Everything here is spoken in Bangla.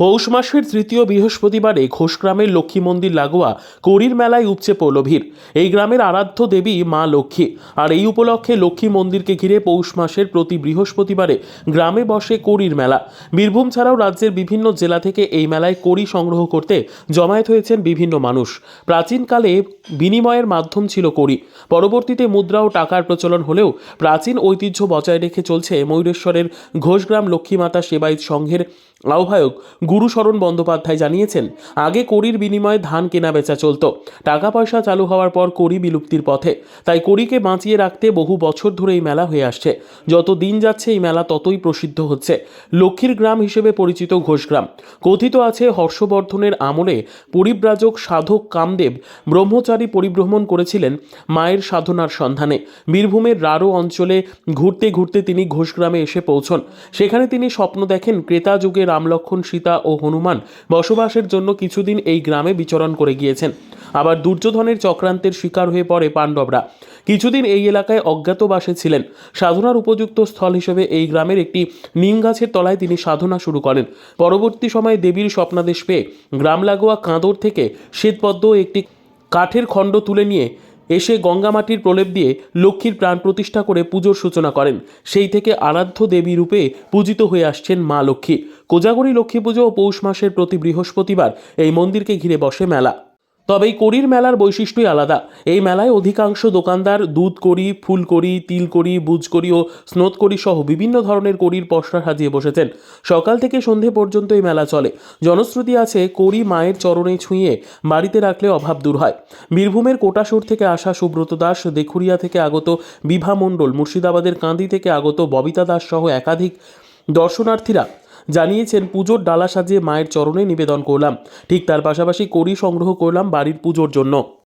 পৌষ মাসের তৃতীয় বৃহস্পতিবারে ঘোষগ্রামের লক্ষ্মী মন্দির লাগোয়া করির মেলায় উপচে পড়ল ভিড়। এই গ্রামের আরাধ্য দেবী মা লক্ষ্মী। আর এই উপলক্ষে লক্ষ্মী মন্দিরকে ঘিরে পৌষ মাসের প্রতি বৃহস্পতিবারে গ্রামে বসে করির মেলা। বীরভূম ছাড়াও রাজ্যের বিভিন্ন জেলা থেকে এই মেলায় করি সংগ্রহ করতে জমায়েত হয়েছেন বিভিন্ন মানুষ। প্রাচীনকালে বিনিময়ের মাধ্যম ছিল করি। পরবর্তীতে মুদ্রা ও টাকার প্রচলন হলেও প্রাচীন ঐতিহ্য বজায় রেখে চলছে ময়ূরেশ্বরের ঘোষগ্রাম লক্ষ্মীমাতা সেবায়িত সংঘের আহ্বায়ক গুরুশরণ বন্দ্যোপাধ্যায় জানিয়েছেন, আগে করির বিনিময়ে ধান কেনা বেচা চলতো। টাকা পয়সা চালু হওয়ার পর করি বিলুপ্তির পথে। তাই করিকে বাঁচিয়ে রাখতে বহু বছর ধরে এই মেলা হয়ে আসছে। যত দিন যাচ্ছে, এই মেলা ততই প্রসিদ্ধ হচ্ছে। লক্ষ্মীর গ্রাম হিসেবে পরিচিত ঘোষগ্রাম। কথিত আছে, হর্ষবর্ধনের আমলে পরিব্রাজক সাধক কামদেব ব্রহ্মচারী পরিভ্রমণ করেছিলেন মায়ের সাধনার সন্ধানে। বীরভূমের রারো অঞ্চলে ঘুরতে ঘুরতে তিনি ঘোষগ্রামে এসে পৌঁছন। সেখানে তিনি স্বপ্ন দেখেন, ক্রেতা যুগে রামলক্ষণ সীতা ও হনুমান বসবাসের জন্য কিছুদিন এই গ্রামে বিচরণ করে গিয়েছেন। আবার দুর্যোধনের চক্রান্তের শিকার হয়ে পড়ে পাণ্ডবরা। কিছুদিন এই এলাকায় অজ্ঞাতবাসে ছিলেন। সাধনার উপযুক্ত স্থল হিসেবে এই গ্রামের একটি নিম গাছের তলায় তিনি সাধনা শুরু করেন। পরবর্তী সময়ে দেবীর স্বপ্নাদেশ পেয়ে গ্রাম লাগোয়া কাঁদর থেকে শ্বেতপদ্ম একটি কাঠের খণ্ড তুলে নিয়ে এসে গঙ্গামাটির প্রলেপ দিয়ে লক্ষ্মীর প্রাণ প্রতিষ্ঠা করে পুজোর সূচনা করেন। সেই থেকে আরাধ্য দেবী রূপে পূজিত হয়ে আসছেন মা লক্ষ্মী। কোজাগরী লক্ষ্মী পুজো ও পৌষ মাসের প্রতি বৃহস্পতিবার এই মন্দিরকে ঘিরে বসে মেলা। তবে এই করির মেলার বৈশিষ্ট্যই আলাদা। এই মেলায় অধিকাংশ দোকানদার দুধ করি ফুল করি তিল করি বুজ করি ও স্নোত করি সহ বিভিন্ন ধরনের করির পসরা সাজিয়ে বসেছেন। সকাল থেকে সন্ধে পর্যন্ত এই মেলা চলে। জনশ্রুতি আছে করি মায়ের চরণে ছুঁয়ে বাড়িতে রাখলে অভাব দূর হয়। বীরভূমের কোটাসুর থেকে আসা সুব্রত দাস, দেখুরিয়া থেকে আগত বিভা মণ্ডল, মুর্শিদাবাদের কান্দি থেকে আগত ববিতা দাস সহ একাধিক দর্শনার্থীরা জানিয়েছেন, পুজোর ডালা সাজিয়ে মায়ের চরণে নিবেদন করলাম। ঠিক তার পাশাপাশি করি সংগ্রহ করলাম বাড়ির পুজোর জন্য।